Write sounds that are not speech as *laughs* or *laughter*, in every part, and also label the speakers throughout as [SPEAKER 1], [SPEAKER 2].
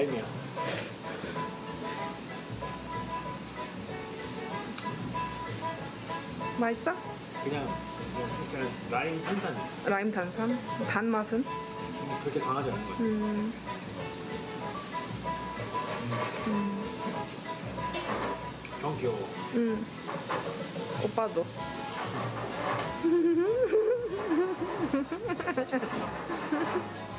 [SPEAKER 1] 라임이야.
[SPEAKER 2] 맛있어?
[SPEAKER 1] 그냥, 그냥 라임 탄산.
[SPEAKER 2] 라임 탄산? 단맛은?
[SPEAKER 1] 그렇게 강하지 않은 거지.
[SPEAKER 2] 음.
[SPEAKER 1] 형 귀여워.
[SPEAKER 2] 음. 오빠도. *laughs*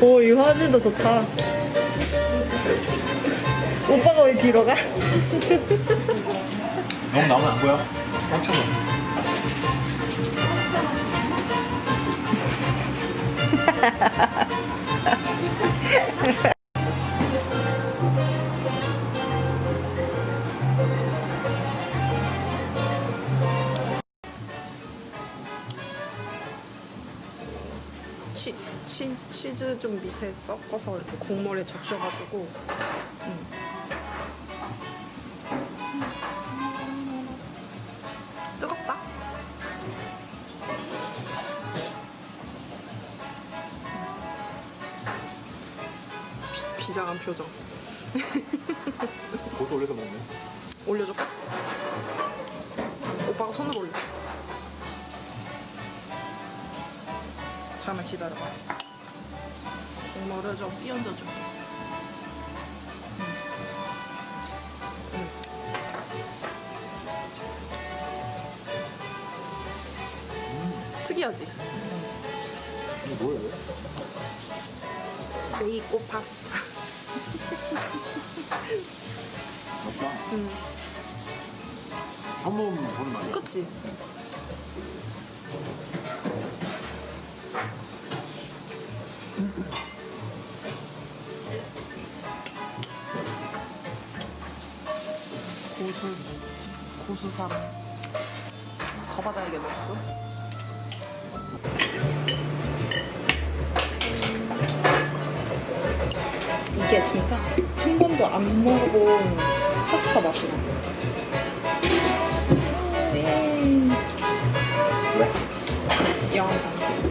[SPEAKER 2] 오, 이 화질도 좋다. 오빠가 왜 뒤로 가?
[SPEAKER 1] 너무 나오면 안 보여? 깜짝이 *laughs*
[SPEAKER 2] 치, 치, 치즈 좀 밑에 섞어서 이렇게 국물에 적셔가지고. 음. 뜨겁다? 비, 비장한 표정.
[SPEAKER 1] 고수 올려서 먹네.
[SPEAKER 2] 올려줄까? 오빠가 손으로 올려. 잠깐만 기다려봐. 국물을 좀 끼얹어줄게. 응. 응. 특이하지?
[SPEAKER 1] 이게 뭐야, 이거?
[SPEAKER 2] 메이코 파스타.
[SPEAKER 1] 맞다.
[SPEAKER 2] 응.
[SPEAKER 1] 처음 보는 맛이야.
[SPEAKER 2] 그치? 고수사랑 더 받아야겠어. 이게 진짜 한 번도 안 먹어본 파스타 맛이야. 네.
[SPEAKER 1] 왜?
[SPEAKER 2] 영상.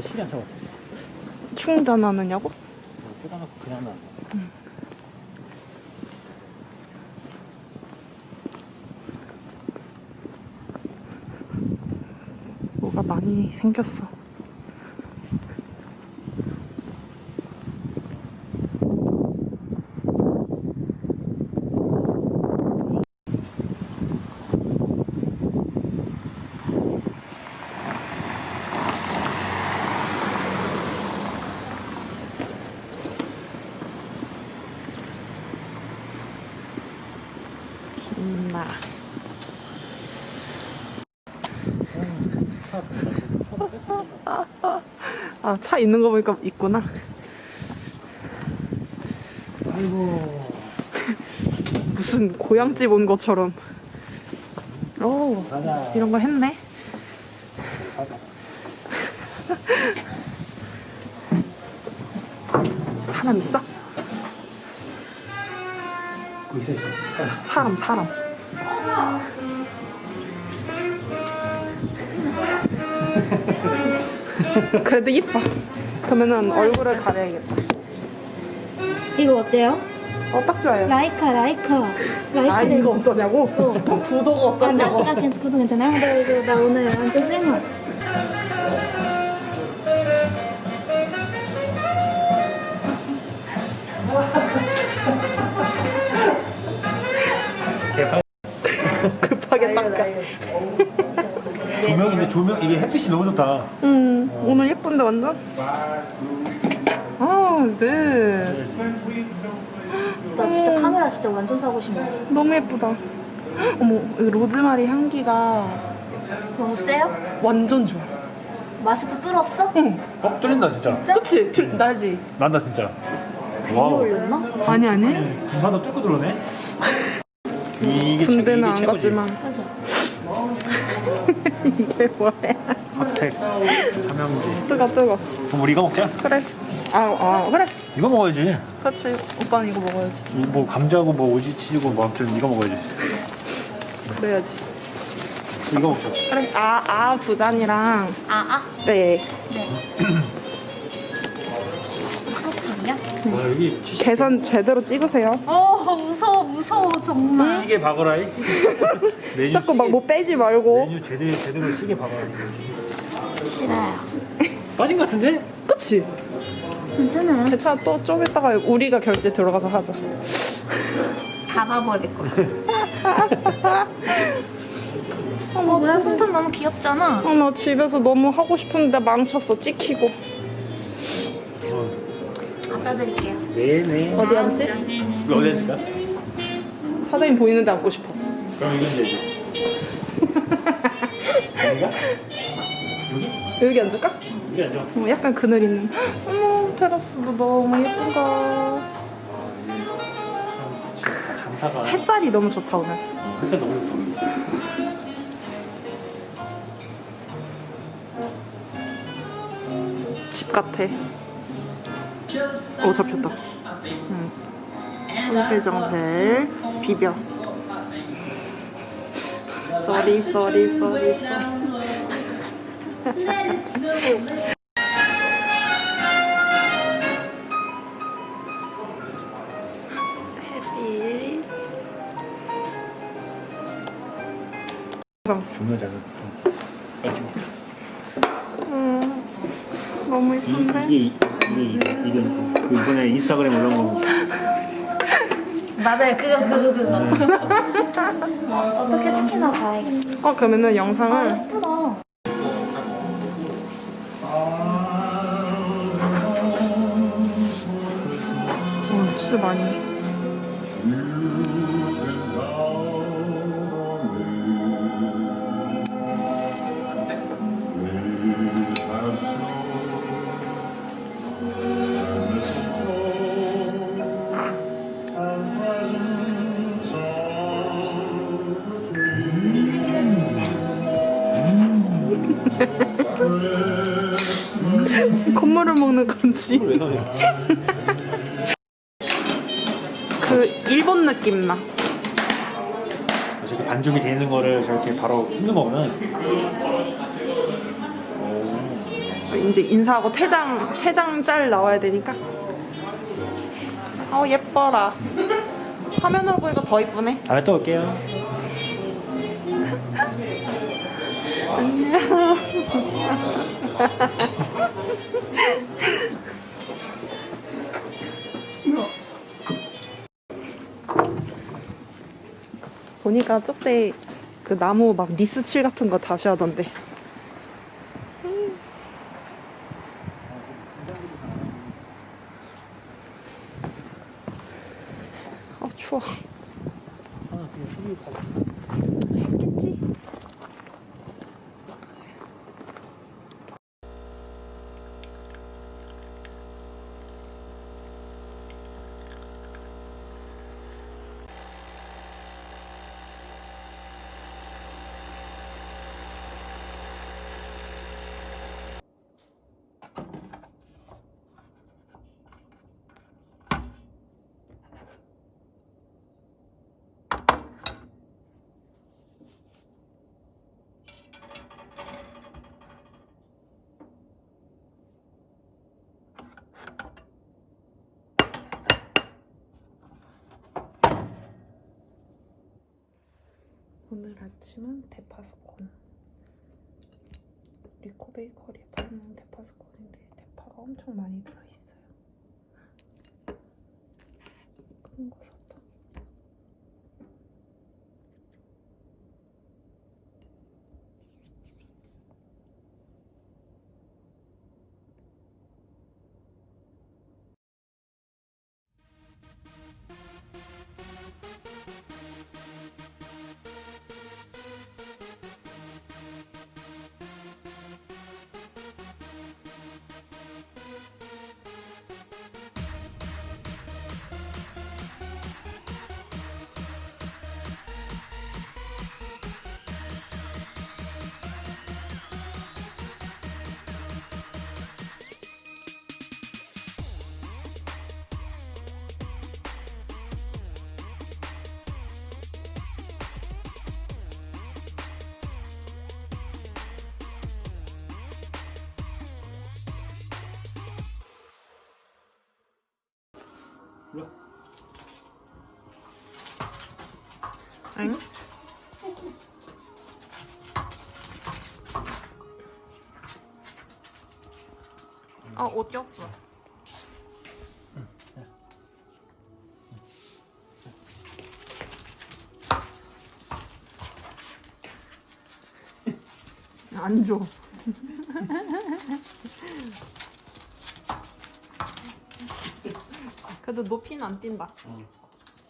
[SPEAKER 1] 왜 실이 안 잡아?
[SPEAKER 2] 충전 하느냐고?
[SPEAKER 1] 뜯어놓고 그냥 놔.
[SPEAKER 2] 뭐가 많이 생겼어. 아, 차 있는 거 보니까 있구나.
[SPEAKER 1] 아이고. *laughs*
[SPEAKER 2] 무슨 고향집 온 것처럼. 오,
[SPEAKER 1] 가자.
[SPEAKER 2] 이런 거 했네.
[SPEAKER 1] 가자. *laughs*
[SPEAKER 2] 사람 있어?
[SPEAKER 1] 있어, 있어.
[SPEAKER 2] 사람, 사람. *laughs* 그래도 이뻐. 그러면은 얼굴을 가려야겠다.
[SPEAKER 3] 이거 어때요?
[SPEAKER 2] 어, 딱 좋아요.
[SPEAKER 3] 라이카 라이카 라이카
[SPEAKER 2] 아, 이거 어떠냐고?
[SPEAKER 3] 어. *laughs*
[SPEAKER 2] 구도가
[SPEAKER 3] 아, 나,
[SPEAKER 2] 어떠냐고?
[SPEAKER 3] 나 괜찮, 그것도 괜찮아요? 나, 이거, 나 오늘 완전 쌩얼. *laughs*
[SPEAKER 2] 급하게 닦아.
[SPEAKER 1] 조명인데 조명 이게 햇빛이 너무 좋다.
[SPEAKER 2] 음, 오늘 예쁜데 완전? 아, 네.
[SPEAKER 3] 나 진짜 카메라 진짜 완전 사고 싶네
[SPEAKER 2] 너무 예쁘다. 어머, 이 로즈마리 향기가
[SPEAKER 3] 너무 세요?
[SPEAKER 2] 완전 좋아.
[SPEAKER 3] 마스크 뚫었어?
[SPEAKER 2] 응.
[SPEAKER 1] 어 뚫린다 진짜.
[SPEAKER 2] 그치? 들, 나지?
[SPEAKER 1] 난다 진짜.
[SPEAKER 3] 괜히
[SPEAKER 1] 와우.
[SPEAKER 3] 올렸나?
[SPEAKER 2] 아니, 아니.
[SPEAKER 1] 구사도 뚫고 들어오네. 이게 최-
[SPEAKER 2] 군대는
[SPEAKER 1] 이게
[SPEAKER 2] 안
[SPEAKER 1] 최고지.
[SPEAKER 2] 갔지만. 이게 뭐야?
[SPEAKER 1] 핫팩, 삼양지.
[SPEAKER 2] 뜨거, 뜨거.
[SPEAKER 1] 그럼 우리 이거 먹자.
[SPEAKER 2] 그래. 아, 아, 그래.
[SPEAKER 1] 이거 먹어야지.
[SPEAKER 2] 그렇지. 오빠는 이거 먹어야지.
[SPEAKER 1] 이뭐 감자고 뭐 오지 치즈고 뭐 아무튼 이거 먹어야지.
[SPEAKER 2] 그래야지.
[SPEAKER 1] 이거 먹자.
[SPEAKER 2] 그래. 아, 아, 두 잔이랑.
[SPEAKER 3] 아, 아.
[SPEAKER 2] 네.
[SPEAKER 3] 카 *clears throat*
[SPEAKER 1] 와 여기 치즈
[SPEAKER 2] 계산 제대로 찍으세요.
[SPEAKER 3] 어 무서워 무서워 정말
[SPEAKER 1] 시계 박어라이. *laughs* 메뉴
[SPEAKER 2] 자꾸 막
[SPEAKER 1] 시계-
[SPEAKER 2] 뭐 빼지 말고.
[SPEAKER 1] 메뉴 제대로 제대로 시계 박어라이.
[SPEAKER 3] 싫어요 *laughs*
[SPEAKER 1] 빠진 것 같은데?
[SPEAKER 2] 그치?
[SPEAKER 3] 괜찮아요
[SPEAKER 2] 괜찮아. 또좀 이따가 우리가 결제 들어가서 하자.
[SPEAKER 3] 닫아버릴 거야 *laughs* 어 뭐야 손톱 너무 귀엽잖아
[SPEAKER 2] 아, 나 집에서 너무 하고 싶은데 망쳤어. 찍히고.
[SPEAKER 3] 갖다 드릴게요
[SPEAKER 1] 네네.
[SPEAKER 2] 어디 앉지?
[SPEAKER 1] 이거 어디 앉을까?
[SPEAKER 2] 사장님 보이는데 앉고 싶어.
[SPEAKER 1] 그럼 이건 되지. 여기가? *laughs* 여기?
[SPEAKER 2] 여기 앉을까?
[SPEAKER 1] 여기 앉아.
[SPEAKER 2] 어, 약간 그늘 있는. 어머, 테라스도 너무 예쁜가.
[SPEAKER 1] 장사가
[SPEAKER 2] 햇살이 너무 좋다, 오늘.
[SPEAKER 1] 햇살 너무 예뻐.
[SPEAKER 2] 집 같아. 오, 잡혔다. 응. 손세정 젤 비벼. 쏘리, 쏘리, 쏘리, 쏘리. 해피.
[SPEAKER 1] 중요하잖아. 빨리
[SPEAKER 2] 음, 너무 예쁜데?
[SPEAKER 1] 이게 이게 그 이번에 인스타그램 올라온 거. *laughs*
[SPEAKER 3] 맞아요 그거 그거 그거 어 떻게 찍히나 봐야겠다
[SPEAKER 2] 어, 그러면은
[SPEAKER 3] 아
[SPEAKER 2] 영상을
[SPEAKER 3] 예쁘다
[SPEAKER 2] 어, 진짜 많이. *laughs* 콧물을 먹는 건지. *laughs* 그 일본 느낌 나.
[SPEAKER 1] 저렇게 반죽이 돼 있는 거를 저렇게 바로 굽는 거구나.
[SPEAKER 2] 이제 인사하고 퇴장 퇴장 짤 나와야 되니까. 어 예뻐라. 화면으로 보니까 더 이쁘네.
[SPEAKER 1] 다음에 또 올게요. *laughs*
[SPEAKER 2] 안녕. 보니까 저때 그 나무 막 니스칠 같은 거 다시 하던데. 아 추워. 했겠지? 오늘 아침은 대파스콘. 리코 베이커리에 파는 대파스콘인데 대파가 엄청 많이 들어있어요. 큰 거 샀 다.
[SPEAKER 1] 불러.
[SPEAKER 2] 응? 아, 옷 꼈어. 안 줘. 그래도 높이는 안 뛴다.
[SPEAKER 1] 응.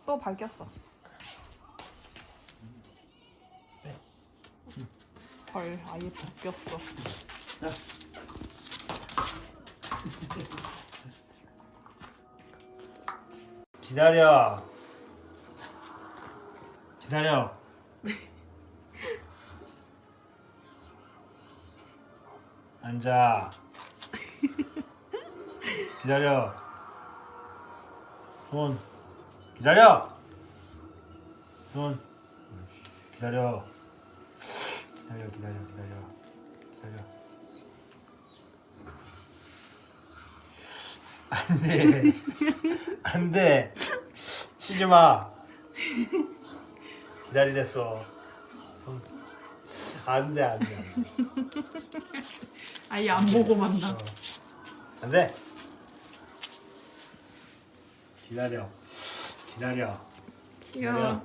[SPEAKER 2] 또 밝혔어. 헐, 아예 바뀌었어.
[SPEAKER 1] 기다려. 기다려. *laughs* 앉아. 기다려. 손. 기다려. 손. 기다려. 기다려, 기다려, 기다려. 기다려. 안 돼. 안 돼. 치지 마. 기다리랬어. 손. 안 돼, 안 돼. 안 돼.
[SPEAKER 2] 아예 안 보고 만나.
[SPEAKER 1] 어. 안 돼. 기다려. 기다려.
[SPEAKER 2] 야,